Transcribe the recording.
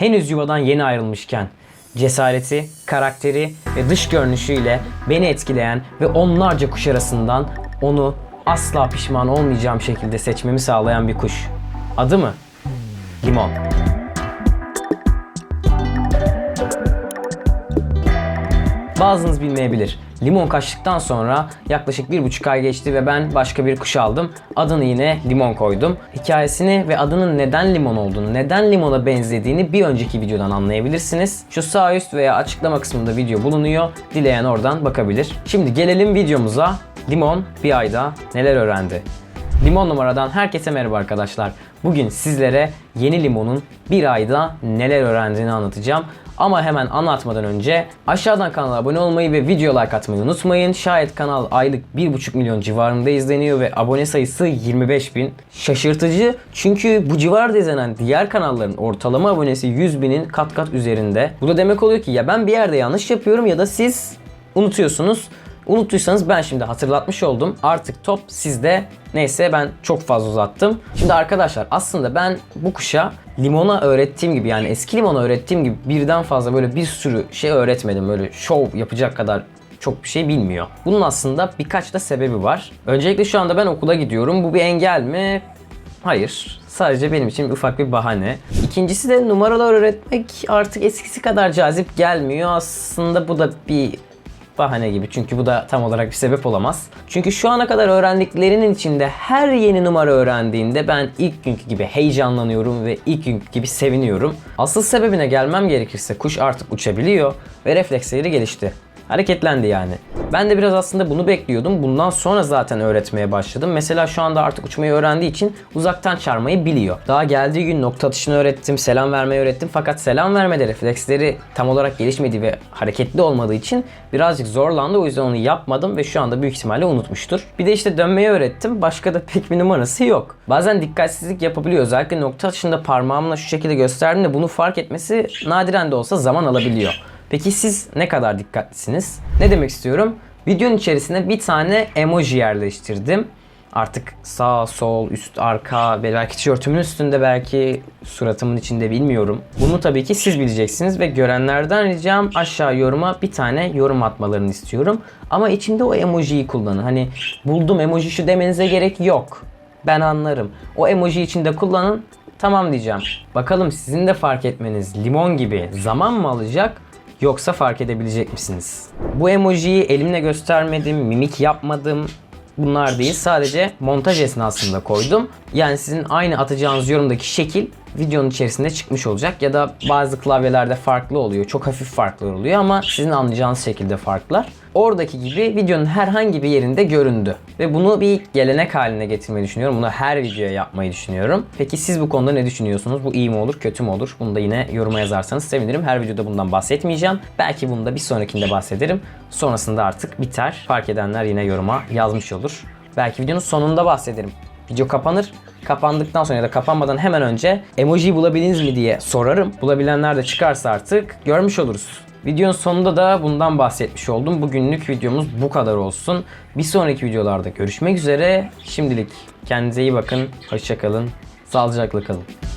henüz yuvadan yeni ayrılmışken cesareti, karakteri ve dış görünüşüyle beni etkileyen ve onlarca kuş arasından onu asla pişman olmayacağım şekilde seçmemi sağlayan bir kuş. Adı mı? Limon. Bazınız bilmeyebilir. Limon kaçtıktan sonra yaklaşık bir buçuk ay geçti ve ben başka bir kuş aldım. Adını yine limon koydum. Hikayesini ve adının neden limon olduğunu, neden limona benzediğini bir önceki videodan anlayabilirsiniz. Şu sağ üst veya açıklama kısmında video bulunuyor. Dileyen oradan bakabilir. Şimdi gelelim videomuza. Limon bir ayda neler öğrendi? Limon numaradan herkese merhaba arkadaşlar. Bugün sizlere yeni limonun bir ayda neler öğrendiğini anlatacağım. Ama hemen anlatmadan önce aşağıdan kanala abone olmayı ve video like atmayı unutmayın. Şayet kanal aylık 1,5 milyon civarında izleniyor ve abone sayısı 25 bin. Şaşırtıcı çünkü bu civarda izlenen diğer kanalların ortalama abonesi 100 binin kat kat üzerinde. Bu da demek oluyor ki ya ben bir yerde yanlış yapıyorum ya da siz unutuyorsunuz. Unuttuysanız ben şimdi hatırlatmış oldum. Artık top sizde. Neyse ben çok fazla uzattım. Şimdi arkadaşlar aslında ben bu kuşa limona öğrettiğim gibi yani eski limona öğrettiğim gibi birden fazla böyle bir sürü şey öğretmedim. Böyle şov yapacak kadar çok bir şey bilmiyor. Bunun aslında birkaç da sebebi var. Öncelikle şu anda ben okula gidiyorum. Bu bir engel mi? Hayır. Sadece benim için ufak bir bahane. İkincisi de numaralar öğretmek artık eskisi kadar cazip gelmiyor. Aslında bu da bir bahane gibi. Çünkü bu da tam olarak bir sebep olamaz. Çünkü şu ana kadar öğrendiklerinin içinde her yeni numara öğrendiğinde ben ilk günkü gibi heyecanlanıyorum ve ilk günkü gibi seviniyorum. Asıl sebebine gelmem gerekirse kuş artık uçabiliyor ve refleksleri gelişti. Hareketlendi yani. Ben de biraz aslında bunu bekliyordum. Bundan sonra zaten öğretmeye başladım. Mesela şu anda artık uçmayı öğrendiği için uzaktan çarmayı biliyor. Daha geldiği gün nokta atışını öğrettim, selam vermeyi öğrettim. Fakat selam vermede refleksleri tam olarak gelişmediği ve hareketli olmadığı için birazcık zorlandı. O yüzden onu yapmadım ve şu anda büyük ihtimalle unutmuştur. Bir de işte dönmeyi öğrettim. Başka da pek bir numarası yok. Bazen dikkatsizlik yapabiliyor. Özellikle nokta atışında parmağımla şu şekilde gösterdiğimde bunu fark etmesi nadiren de olsa zaman alabiliyor. Peki siz ne kadar dikkatlisiniz? Ne demek istiyorum? Videonun içerisine bir tane emoji yerleştirdim. Artık sağ, sol, üst, arka, belki tişörtümün üstünde, belki suratımın içinde bilmiyorum. Bunu tabii ki siz bileceksiniz ve görenlerden ricam aşağı yoruma bir tane yorum atmalarını istiyorum. Ama içinde o emojiyi kullanın. Hani buldum emoji şu demenize gerek yok. Ben anlarım. O emoji içinde kullanın. Tamam diyeceğim. Bakalım sizin de fark etmeniz limon gibi zaman mı alacak? Yoksa fark edebilecek misiniz? Bu emojiyi elimle göstermedim, mimik yapmadım. Bunlar değil. Sadece montaj esnasında koydum. Yani sizin aynı atacağınız yorumdaki şekil videonun içerisinde çıkmış olacak. Ya da bazı klavyelerde farklı oluyor. Çok hafif farklı oluyor ama sizin anlayacağınız şekilde farklar. Oradaki gibi videonun herhangi bir yerinde göründü. Ve bunu bir gelenek haline getirmeyi düşünüyorum. Bunu her videoya yapmayı düşünüyorum. Peki siz bu konuda ne düşünüyorsunuz? Bu iyi mi olur, kötü mü olur? Bunu da yine yoruma yazarsanız sevinirim. Her videoda bundan bahsetmeyeceğim. Belki bunu da bir sonrakinde bahsederim. Sonrasında artık biter. Fark edenler yine yoruma yazmış olur. Belki videonun sonunda bahsederim. Video kapanır. Kapandıktan sonra ya da kapanmadan hemen önce emoji bulabildiniz mi diye sorarım. Bulabilenler de çıkarsa artık görmüş oluruz. Videonun sonunda da bundan bahsetmiş oldum. Bugünlük videomuz bu kadar olsun. Bir sonraki videolarda görüşmek üzere. Şimdilik kendinize iyi bakın. Hoşçakalın. Sağlıcakla kalın.